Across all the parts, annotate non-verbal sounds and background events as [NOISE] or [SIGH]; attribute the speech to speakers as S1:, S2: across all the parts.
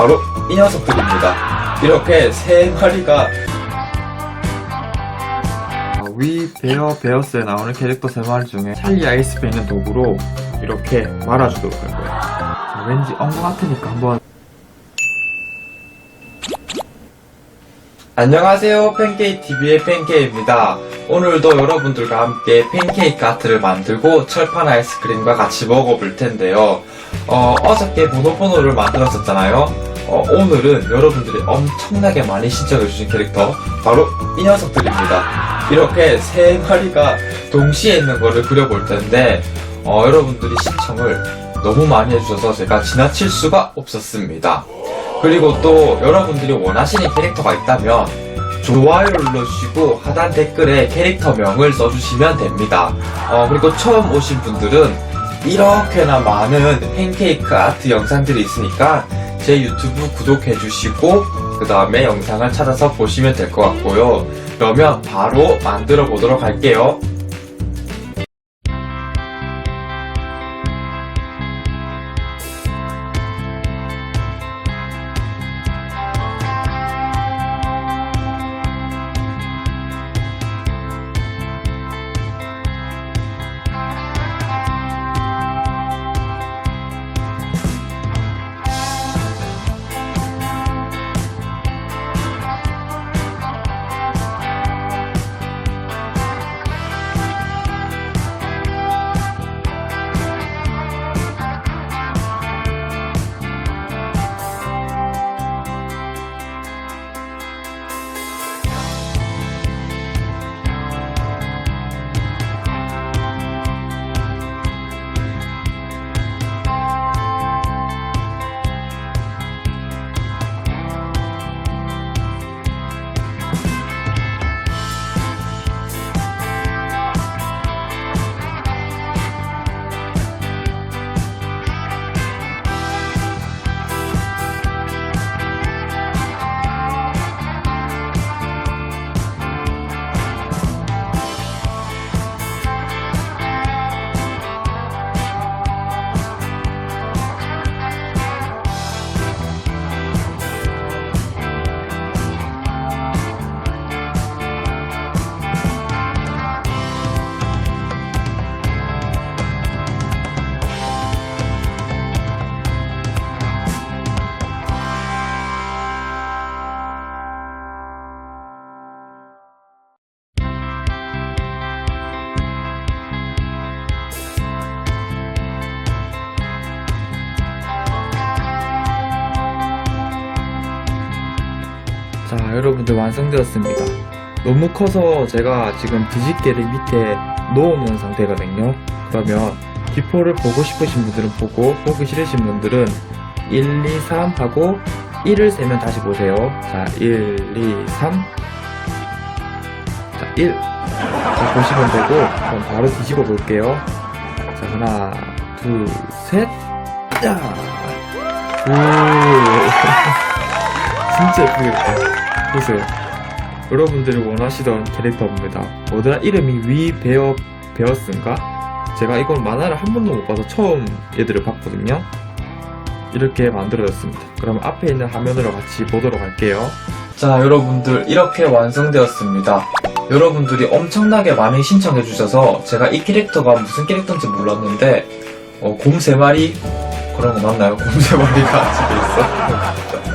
S1: 바로 이 녀석들입니다. 이렇게 세 마리가
S2: 아, 위 베어 베어스에 나오는 캐릭터 세 마리 중에 찰리 아이스페 있는 도구로 이렇게 말아주도록 할 거예요. 아, 왠지 엉거 같으니까 한번
S1: 안녕하세요 팬케이크 TV의 팬케이입니다. 오늘도 여러분들과 함께 팬케이크 아트를 만들고 철판 아이스크림과 같이 먹어볼 텐데요. 어, 어저께 보노보노를 만들었었잖아요. 어, 오늘은 여러분들이 엄청나게 많이 신청해주신 캐릭터 바로 이 녀석들입니다. 이렇게 세 마리가 동시에 있는 거를 그려볼 텐데 어, 여러분들이 신청을 너무 많이 해주셔서 제가 지나칠 수가 없었습니다. 그리고 또 여러분들이 원하시는 캐릭터가 있다면 좋아요를 눌러주시고 하단 댓글에 캐릭터명을 써주시면 됩니다. 어, 그리고 처음 오신 분들은 이렇게나 많은 팬케이크 아트 영상들이 있으니까 제 유튜브 구독해주시고 그 다음에 영상을 찾아서 보시면 될 것 같고요. 그러면 바로 만들어 보도록 할게요.
S2: 여러분들 완성되었습니다. 너무 커서 제가 지금 뒤집개를 밑에 놓는 상태거든요. 그러면 기포를 보고 싶으신 분들은 보고 보기 싫으신 분들은 1, 2, 3 하고 1을 세면 다시 보세요. 자 1, 2, 3 자, 1 자, 보시면 되고 그럼 바로 뒤집어 볼게요. 자 하나 둘셋 자. 오 [LAUGHS] 진짜 예쁘겠다. 보세요. 여러분들이 원하시던 캐릭터입니다. 뭐더라? 이름이 위 베어 베어스인가? 제가 이건 만화를 한 번도 못 봐서 처음 얘들을 봤거든요. 이렇게 만들어졌습니다. 그럼 앞에 있는 화면으로 같이 보도록 할게요.
S1: 자, 여러분들 이렇게 완성되었습니다. 여러분들이 엄청나게 많이 신청해 주셔서 제가 이 캐릭터가 무슨 캐릭터인지 몰랐는데 어, 곰세 마리 그런 거 맞나요? 곰세 마리가 [LAUGHS] 집에 있어.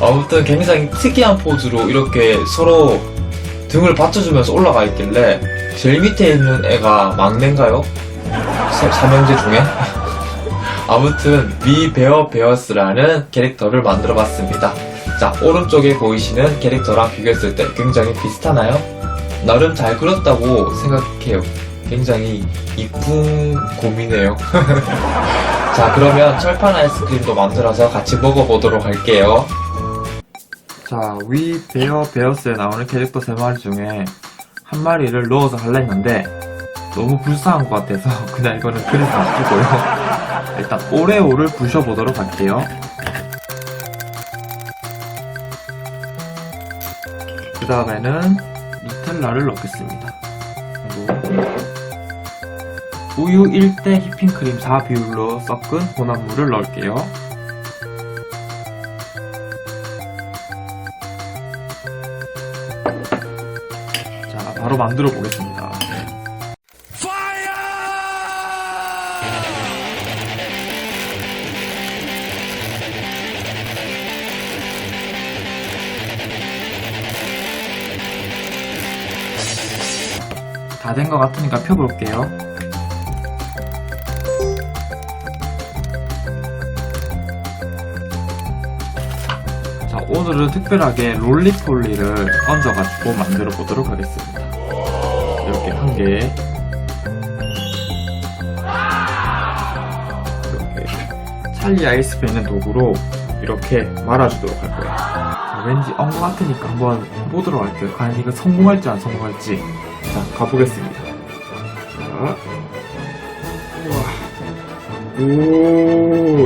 S1: 아무튼 굉장히 특이한 포즈로 이렇게 서로 등을 받쳐주면서 올라가 있길래 제일 밑에 있는 애가 막내인가요? 세- 삼형제 중에? [LAUGHS] 아무튼 미 베어 베어스라는 캐릭터를 만들어 봤습니다. 자, 오른쪽에 보이시는 캐릭터랑 비교했을 때 굉장히 비슷하나요? 나름 잘 그렸다고 생각해요. 굉장히 이쁜 곰이네요. [LAUGHS] 자, 그러면 철판 아이스크림도 만들어서 같이 먹어보도록 할게요.
S2: 자, 위 베어 베어스에 나오는 캐릭터 세 마리 중에 한 마리를 넣어서 할라 했는데 너무 불쌍한 것 같아서 [LAUGHS] 그냥 이거는 그래서 안 주고요. [LAUGHS] 일단 오레오를 부셔보도록 할게요. 그 다음에는 누텔라를 넣겠습니다. 우유 1대 휘핑크림 4 비율로 섞은 혼합물을 넣을게요. 바로 만들어 보겠습니다. 다 된 것 같으니까 펴볼게요. 자, 오늘은 특별하게 롤리폴리를 얹어가지고 만들어 보도록 하겠습니다. 이렇게 한 개. 이렇게 찰리 아이스페 있는 도구로 이렇게 말아주도록 할 거예요. 자, 왠지 엉것 같으니까 한번 보도록 할게요. 과연 이거 성공할지 안 성공할지. 자, 가보겠습니다. 자. 우와. 오,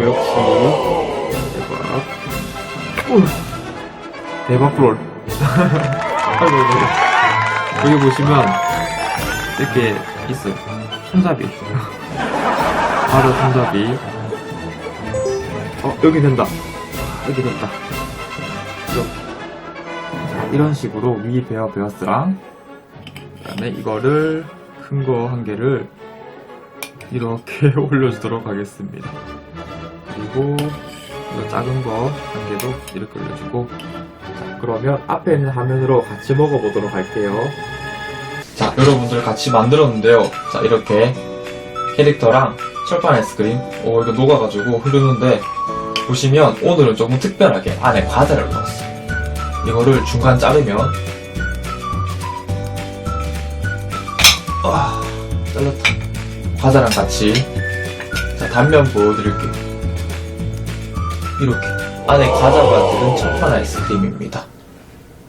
S2: 역시. 대박. 오, 대박 롤. 아이고, 아이고. 여기 보시면 이렇게 있어요. 손잡이. 바로 손잡이. 어, 여기 된다. 여기. 이렇게. 자, 이런 식으로 위 베어 베어스랑 그 다음에 이거를 큰 거 한 개를 이렇게 [LAUGHS] 올려주도록 하겠습니다. 그리고 이거 작은 거 한 개도 이렇게 올려주고 자 그러면 앞에 있는 화면으로 같이 먹어보도록 할게요.
S1: 자, 여러분들 같이 만들었는데요. 자, 이렇게 캐릭터랑 철판 아이스크림, 오, 이거 녹아가지고 흐르는데, 보시면 오늘은 조금 특별하게 안에 과자를 넣었어요. 이거를 중간 자르면, 아, 잘랐다. 과자랑 같이, 자, 단면 보여드릴게요. 이렇게. 안에 과자가 들은 철판 아이스크림입니다.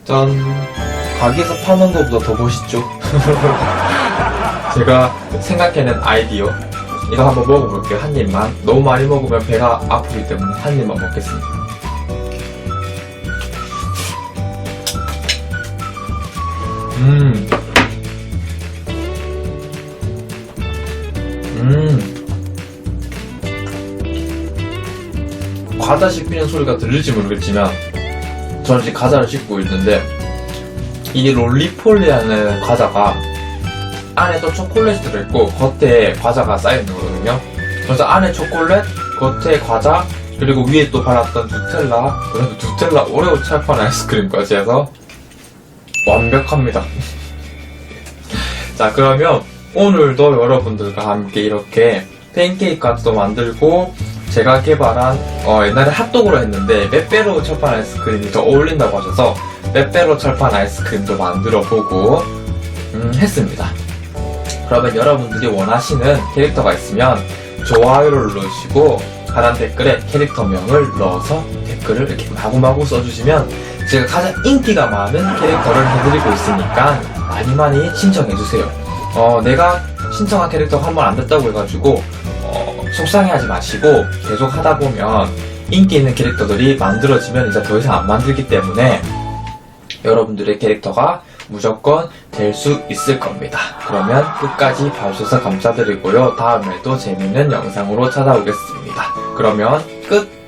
S1: 짠. 가게에서 파는 것보다 더 멋있죠? [LAUGHS] 제가 생각해낸 아이디어. 이거 한번 먹어볼게요, 한 입만. 너무 많이 먹으면 배가 아프기 때문에 한 입만 먹겠습니다. 음. 음. 과자 씹히는 소리가 들릴지 모르겠지만, 저는 지금 과자를 씹고 있는데, 이 롤리폴리라는 과자가 안에 또 초콜릿이 들어있고 겉에 과자가 쌓여있는 거거든요. 그래서 안에 초콜릿, 겉에 과자, 그리고 위에 또 발랐던 누텔라, 그래서 누텔라 오레오 찰판 아이스크림까지 해서 완벽합니다. [LAUGHS] 자, 그러면 오늘도 여러분들과 함께 이렇게 팬케이크 같도 만들고 제가 개발한 어, 옛날에 핫도그로 했는데 빼빼로 철판 아이스크림이 더 어울린다고 하셔서 빼빼로 철판 아이스크림도 만들어 보고 음, 했습니다. 그러면 여러분들이 원하시는 캐릭터가 있으면 좋아요를 누르시고 하단 댓글에 캐릭터명을 넣어서 댓글을 이렇게 마구마구 써주시면 제가 가장 인기가 많은 캐릭터를 해드리고 있으니까 많이 많이 신청해주세요. 어, 내가 신청한 캐릭터가 한 번 안 됐다고 해가지고 어, 속상해하지 마시고 계속 하다 보면 인기 있는 캐릭터들이 만들어지면 이제 더 이상 안 만들기 때문에 여러분들의 캐릭터가 무조건 될 수 있을 겁니다. 그러면 끝까지 봐주셔서 감사드리고요. 다음에도 재밌는 영상으로 찾아오겠습니다. 그러면 끝!